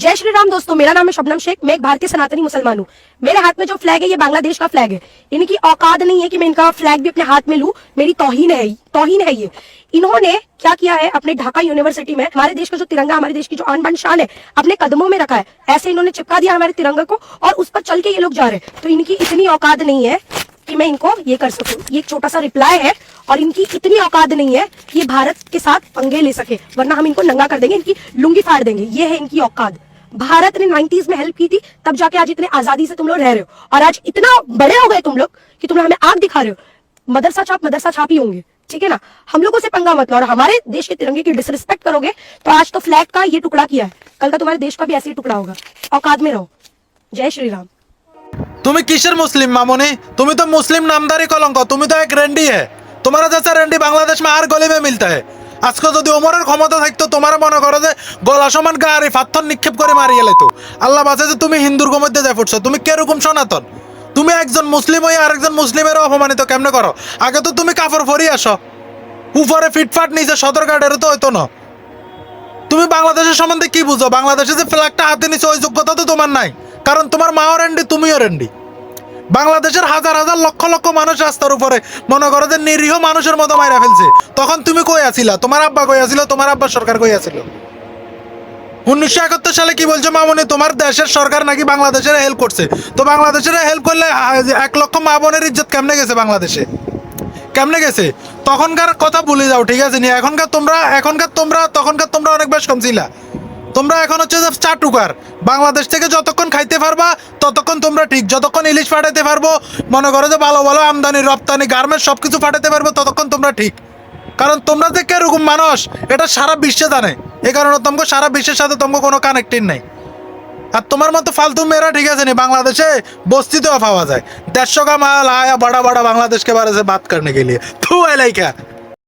जय श्री राम दोस्तों, मेरा नाम है शबनम शेख, मैं एक भारतीय सनातनी मुसलमान हूँ। मेरे हाथ में जो फ्लैग है, ये बांग्लादेश का फ्लैग है। इनकी औकात नहीं है कि मैं इनका फ्लैग भी अपने हाथ में लू, मेरी तोहिन है तोहिन है ये। इन्होंने क्या किया है, अपने ढाका यूनिवर्सिटी में, हमारे देश का जो तिरंगा, हमारे देश की जो अनबन शान है, अपने कदमों में रखा है। ऐसे इन्होंने चिपका दिया हमारे तिरंगा को और उस पर चल के ये लोग जा रहे हैं। तो इनकी इतनी औकात नहीं है कि मैं इनको ये कर सकूँ। ये एक छोटा सा रिप्लाई है और इनकी इतनी औकात नहीं है कि ये भारत के साथ पंगे ले सके, वरना हम इनको नंगा कर देंगे, इनकी लुंगी फाड़ देंगे। ये है इनकी औकात। भारत ने 90s में हेल्प की थी तब जाके आज इतने आजादी से तुम लोग रह रहे हो और आज इतना बड़े हो गए तुम लोग कि तुम लोग हमें आग दिखा रहे हो मदरसा छाप मदरसा छाप ही होंगे ठीक है ना हम लोगों से पंगा मत लो और हमारे देश के तिरंगे की डिसरिस्पेक्ट करोगे तो आज तो फ्लैग का ये टुकड़ा किया है कल का तुम्हारे देश का भी ऐसे ही टुकड़ा होगा औकात में रहो जय श्री राम তুমি কিসের মুসলিম মামনি তুমি तो मुस्लिम नामदारी कलंक তুমি তো এক রেন্ডি है তোমার जैसा रेंडी बांग्लादेश में हर गली में मिलता है আজকে যদি ওমরের ক্ষমতা থাকতো, তোমার মনে করো যে গলা সমান গাড়ি পাথর নিক্ষেপ করে মারি গেলে তো আল্লাহ বাঁচে যে তুমি হিন্দুর মধ্যে যায় ফুটছো। তুমি কেরকম সনাতন? তুমি একজন মুসলিম হয়ে আরেকজন মুসলিমের অপমানিত কেমনে করো? আগে তো তুমি কাপড় ফরি আসো। উপরে ফিটফাট নিচে সদর গার্ডেরও তো হইতো না। তুমি বাংলাদেশের সম্বন্ধে কি বুঝো? বাংলাদেশে যে ফ্ল্যাগটা হাতে নিছো, ওই যোগ্যতা তো তোমার নাই। কারণ তোমার মাও রেন্ডি তুমিও রেন্ডি বাংলাদেশের হাজার হাজার লক্ষ লক্ষ মানুষ রাস্তার উপরে, মনে করো যে নিরীহ মানুষের মতো মাইরা ফেলছে। তখন তুমি কই আছিলা? তোমার আব্বা কই আছিল? তোমার আব্বা সরকার কই আছিল? উনিশশো একাত্তর সালে কি বলছো মামনি, তোমার দেশের সরকার নাকি বাংলাদেশের হেল্প করছে? তো বাংলাদেশের হেল্প করলে এক লক্ষ মা বোনের ইজ্জত কেমনে গেছে বাংলাদেশে? কেমনে গেছে? তখনকার কথা ভুলে যাও, ঠিক আছে? নি এখনকার তোমরা এখনকার তোমরা, তখনকার তোমরা অনেক বেশ কম ছিলা। তোমরা এখন হচ্ছে যে চাটুকার বাংলাদেশ থেকে যতক্ষণ খাইতে পারবা, ততক্ষণ তোমরা ঠিক যতক্ষণ ইলিশ পাঠাতে পারব, মনে করো যে ভালো ভালো আমদানি, রপ্তানি গার্মেন্টস সব কিছু পাঠাতে পারব, ততক্ষণ তোমরা ঠিক। কারণ তোমরা যে কেরকম মানুষ, এটা সারা বিশ্বে জানে। এই কারণে তোমাকে সারা বিশ্বের সাথে তোমাকে কোনো কানেক্টিং নাই। আর তোমার মতো ফালতু মেয়েরা ঠিক আছে নি, বাংলাদেশে বস্তিতেও পাওয়া যায়। দেড়শো গা মাল আয়া বড়া বড়া বাংলাদেশকে বারে ভাত কাটনে গেলিয়ে। থু, এলাইকা।